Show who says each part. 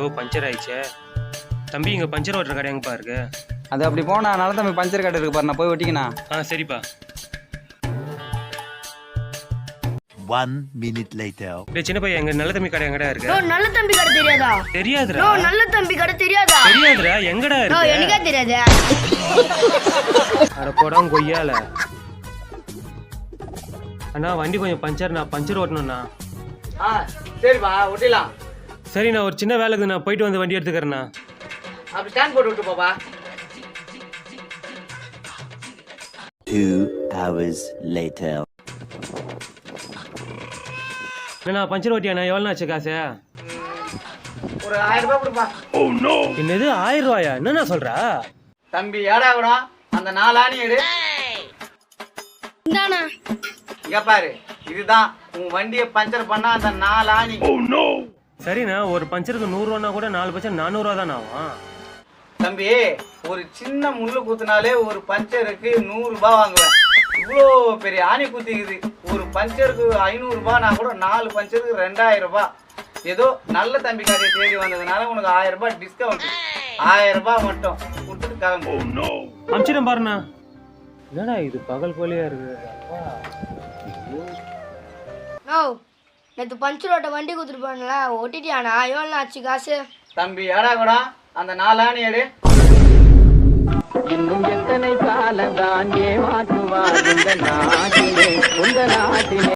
Speaker 1: ஐயோ பஞ்சர் ஆயிடுச்சே. தம்பி இங்கே பஞ்சர் ஓட்டுற கடை எங்கப்பா இருக்கு?
Speaker 2: அது அப்படி போனா நல்ல தம்பி பஞ்சர் கட்டு இருக்கு பாரு நான் போய் ஒட்டிக்கினா.
Speaker 1: ஆ சரிப்பா. டேய் சின்ன பையன் எங்க நல்ல தம்பி கடை எங்கடா இருக்கு?
Speaker 3: நோ நல்ல தம்பி கடை தெரியாதா?
Speaker 1: தெரியாதுடா.
Speaker 3: நோ நல்ல தம்பி கடை தெரியாதா?
Speaker 1: தெரியாதுடா எங்கடா
Speaker 3: நோ
Speaker 1: இருக்கு?
Speaker 3: எனக்கே தெரியாது?
Speaker 1: அட போடாம கொய்யால. அண்ணா வண்டி கொஞ்சம் பஞ்சர் நான் பஞ்சர் ஓட்டணும்ண்ணா.
Speaker 2: ஆ சரிப்பா ஒட்டிடலாம்.
Speaker 1: சரி நான் ஒரு சின்ன வேலைக்கு நான் போயிட்டு வந்து வண்டி எடுத்துக்கிறேண்ணா.
Speaker 2: அப்படி ஸ்டாண்ட் போட்டு விட்டு போப்பா.
Speaker 4: Two hours later.
Speaker 1: என்னண்ணா பஞ்சர் ஓட்டியாண்ணா? எவ்வளோ ஆச்சு காசு?
Speaker 2: ஒரு ஆயிரம் ரூபாய் கொடுப்பா.
Speaker 1: என்னது ஆயிரம் ரூபாயா? என்னண்ணா சொல்றா?
Speaker 2: தம்பி ஏடா கூட அந்த நாலு ஆணி எடு.
Speaker 3: இந்தாண்ணா.
Speaker 2: இங்க பாரு இதுதான். உன் வண்டியை பஞ்சர் பண்ணா அந்த நாலு ஆணி.
Speaker 1: சரிண்ணா ஒரு பஞ்சருக்கு நூறுரூவானா கூட நாலு பஞ்சர் நானூறுவா தானே ஆகும்.
Speaker 2: தம்பி ஒரு சின்ன முள்ளு குத்துனாலே ஒரு பஞ்சருக்கு நூறு ரூபாய் வாங்குவேன். இவ்வளோ பெரிய ஆணி குத்திக்குது. ஒரு பஞ்சருக்கு ஐநூறு கூட நாலு பஞ்சருக்கு ரெண்டாயிரம் ரூபாய் ஏதோ நல்ல தம்பி கடையை தேடி வந்ததுனால உனக்கு ஆயிரம் ரூபாய் டிஸ்கவுண்ட் ஆயிரம் ரூபாய் மட்டும். கொடுத்துட்டு கிளம்பு.
Speaker 1: அமிச்சிடம் பாருண்ணா. என்னடா இது பகல் போலியா இருக்கு அப்பா.
Speaker 3: நோ நேற்று பஞ்சர் ஓட்ட வண்டி கொடுத்துருப்பாங்களா ஓட்டிட்டியாண்ணா எவ்வளோ ஆச்சு காசு?
Speaker 2: தம்பி ஏடா கூட? அந்த நாலு ஆணி எடு. இன்னும் எத்தனை காலம் தான் ஏமாற்றுவார் இந்த நாட்டிலே உங்க நாட்டிலே?